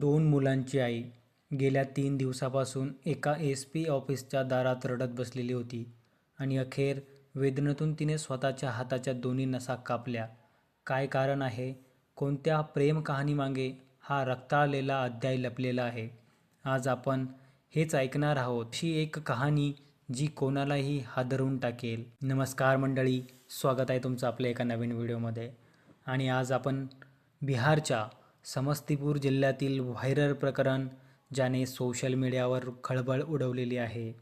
दोन मुलांची आई गेल्या तीन दिवसापासून एका एस पी ऑफिसच्या दारात रडत बसलेली होती आणि अखेर वेदनेतून तिने स्वतःच्या हाताच्या दोन्ही नसा कापल्या. काय कारण आहे? कोणत्या प्रेम कहाणीमागे हा रक्ताळलेला अध्याय लपलेला आहे? आज आपण हेच ऐकणार आहोत. ही एक कहाणी जी कोणालाही हादरवून टाकेल. नमस्कार मंडळी स्वागत आहे तुमचं आपल्या एका नवीन व्हिडिओमध्ये. आणि आज आपण बिहारच्या समस्तीपूर जिल्ह्यातील व्हायरल प्रकरण ज्याने सोशल मीडियावर खळबळ उडवलेली आहे.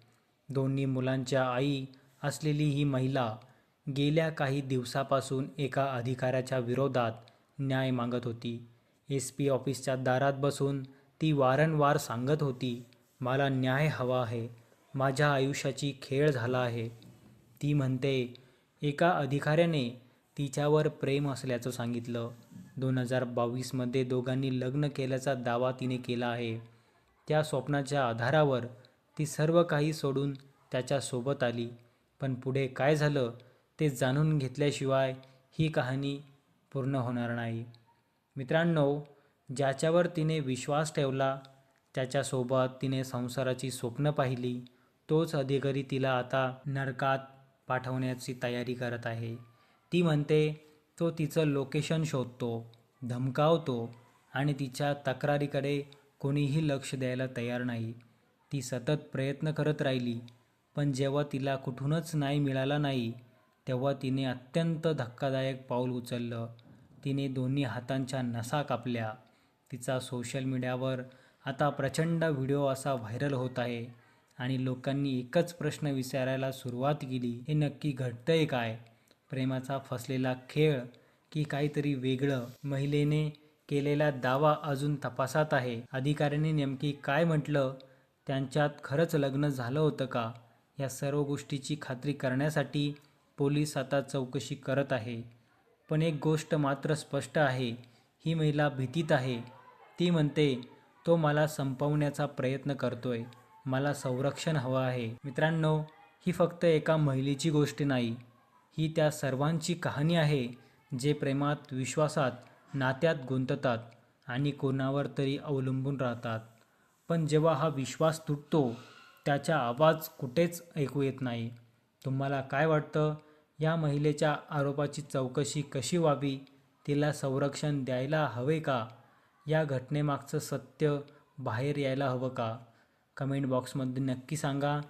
दोन्ही मुलांच्या आई असलेली ही महिला गेल्या काही दिवसापासून एका अधिकाऱ्याच्या विरोधात न्याय मागत होती. एस पी ऑफिसच्या दारात बसून ती वारंवार सांगत होती मला न्याय हवा आहे. माझ्या आयुष्याची खेळ झाला आहे. ती म्हणते एका अधिकाऱ्याने तिच्यावर प्रेम असल्याचं सांगितलं. दोन हजार बावीसमध्ये दोघांनी लग्न केल्याचा दावा तिने केला आहे. त्या स्वप्नाच्या आधारावर ती सर्व काही सोडून त्याच्यासोबत आली. पण पुढे काय झालं ते जाणून घेतल्याशिवाय ही कहाणी पूर्ण होणार नाही. मित्रांनो ज्याच्यावर तिने विश्वास ठेवला त्याच्यासोबत तिने संसाराची स्वप्न पाहिली तोच अधिकारी तिला आता नरकात पाठवण्याची तयारी करत आहे. ती म्हणते तो तिचं लोकेशन शोधतो धमकावतो आणि तिच्या तक्रारीकडे कोणीही लक्ष द्यायला तयार नाही. ती सतत प्रयत्न करत राहिली पण जेव्हा तिला कुठूनच नाही मिळाला नाही तेव्हा तिने अत्यंत धक्कादायक पाऊल उचललं. तिने दोन्ही हातांच्या नसा कापल्या. तिचा सोशल मीडियावर आता प्रचंड व्हिडिओ असा व्हायरल होत आहे आणि लोकांनी एकच प्रश्न विचारायला सुरुवात केली हे नक्की घडतंय काय? प्रेमाचा फसलेला खेळ की काहीतरी वेगळं महिलेने केलेला दावा अजून तपासात आहे. अधिकाऱ्यांनी नेमकी काय म्हटलं? त्यांच्यात खरंच लग्न झालं होतं का? या सर्व गोष्टीची खात्री करण्यासाठी पोलीस आता चौकशी करत आहे. पण एक गोष्ट मात्र स्पष्ट आहे. ही महिला भीतीत आहे. ती म्हणते तो मला संपवण्याचा प्रयत्न करतोय. मला संरक्षण हवं आहे. मित्रांनो ही फक्त एका महिलेची गोष्ट नाही. ही त्या सर्वांची कहाणी आहे जे प्रेमात विश्वासात नात्यात गुंततात आणि कोणावर तरी अवलंबून राहतात. पण जेव्हा हा विश्वास तुटतो त्याचा आवाज कुठेच ऐकू येत नाही. तुम्हाला काय वाटतं? या महिलेच्या आरोपाची चौकशी कशी व्हावी? तिला संरक्षण द्यायला हवे का? या घटनेमागचं सत्य बाहेर यायला हवं का? कमेंट बॉक्समध्ये नक्की सांगा.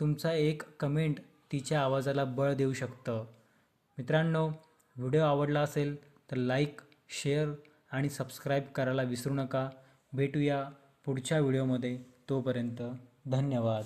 तुमचा एक कमेंट तिच्या आवाजाला बळ देऊ शकतं. मित्रांनो व्हिडिओ आवडला असेल तर लाईक शेअर आणि सबस्क्राईब करायला विसरू नका. भेटूया पुढच्या व्हिडिओमध्ये. तोपर्यंत धन्यवाद.